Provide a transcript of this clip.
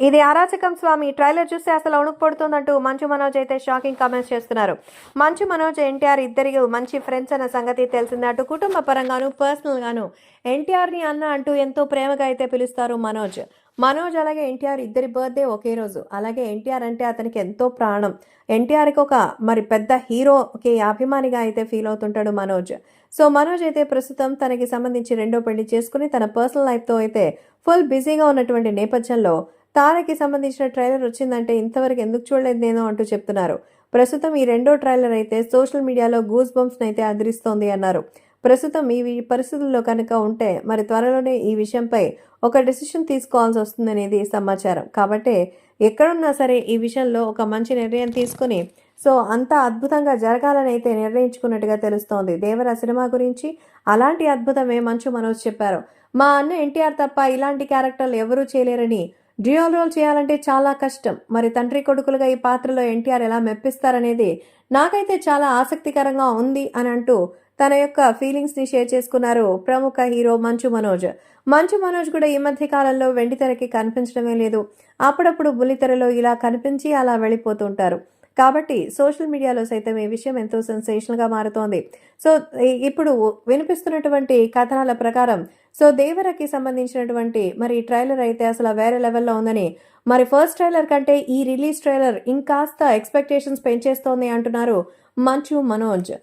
ఇది అరాచకం స్వామి. ట్రైలర్ చూస్తే అసలు అణుకుపడుతుందంటూ మంచు మనోజ్ అయితే షాకింగ్ కామెంట్స్ చేస్తున్నారు. మంచు మనోజ్ ఎన్టీఆర్ ఇద్దరి మంచి ఫ్రెండ్స్ అన్న సంగతి తెలిసిందే అటు కుటుంబ పరంగాను పర్సనల్ గాను అన్న అంటూ ఎంతో ప్రేమగా అయితే పిలుస్తారు మనోజ్. మనోజ్ అలాగే ఎన్టీఆర్ ఇద్దరి బర్త్డే ఒకే రోజు. అలాగే ఎన్టీఆర్ అంటే అతనికి ఎంతో ప్రాణం. ఎన్టీఆర్కి ఒక మరి పెద్ద హీరోకి అభిమానిగా అయితే ఫీల్ అవుతుంటాడు మనోజ్. సో మనోజ్ అయితే ప్రస్తుతం తనకి సంబంధించి రెండో పెళ్ళి చేసుకుని తన పర్సనల్ లైఫ్తో అయితే ఫుల్ బిజీగా ఉన్నటువంటి నేపథ్యంలో తారకి సంబంధించిన ట్రైలర్ వచ్చిందంటే ఇంతవరకు ఎందుకు చూడలేదు నేను అంటూ చెప్తున్నారు. ప్రస్తుతం ఈ రెండో ట్రైలర్ అయితే సోషల్ మీడియాలో గూస్ బంప్స్ అయితే అదిరిస్తోంది అన్నారు. ప్రస్తుతం ఈ పరిస్థితుల్లో కనుక ఉంటే మరి త్వరలోనే ఈ విషయంపై ఒక డెసిషన్ తీసుకోవాల్సి వస్తుందనేది సమాచారం. కాబట్టి ఎక్కడున్నా సరే ఈ విషయంలో ఒక మంచి నిర్ణయం తీసుకుని సో అంత అద్భుతంగా జరగాలని అయితే నిర్ణయించుకున్నట్టుగా తెలుస్తోంది. దేవర సినిమా గురించి అలాంటి అద్భుతమే మంచు మనోజ్ చెప్పారు. మా అన్న ఎన్టీఆర్ తప్ప ఇలాంటి క్యారెక్టర్లు ఎవరూ చేయలేరని డ్యూయల్ రోల్ చేయాలంటే చాలా కష్టం. మరి తండ్రి కొడుకులుగా ఈ పాత్రలో ఎన్టీఆర్ ఎలా మెప్పిస్తారనేది నాకైతే చాలా ఆసక్తికరంగా ఉంది అని అంటూ తన యొక్క ఫీలింగ్స్ని షేర్ చేసుకున్నారు ప్రముఖ హీరో మంచు మనోజ్. మంచు మనోజ్ కూడా ఈ మధ్య కాలంలో వెండితెరకి కనిపించడమే లేదు. అప్పుడప్పుడు బుల్లితెరలో ఇలా కనిపించి అలా వెళ్ళిపోతుంటారు. కాబట్టి సోషల్ మీడియాలో సైతం ఈ విషయం ఎంతో సెన్సేషనల్గా మారుతోంది. సో ఇప్పుడు వినిపిస్తున్నటువంటి కథనాల ప్రకారం సో దేవరకి సంబంధించినటువంటి మరి ట్రైలర్ అయితే అసలు వేరే లెవెల్లో ఉందని. మరి ఫస్ట్ ట్రైలర్ కంటే ఈ రిలీజ్ ట్రైలర్ ఇంకాస్త ఎక్స్పెక్టేషన్స్ పెంచేస్తోంది అంటున్నారు మంచు మనోజ్.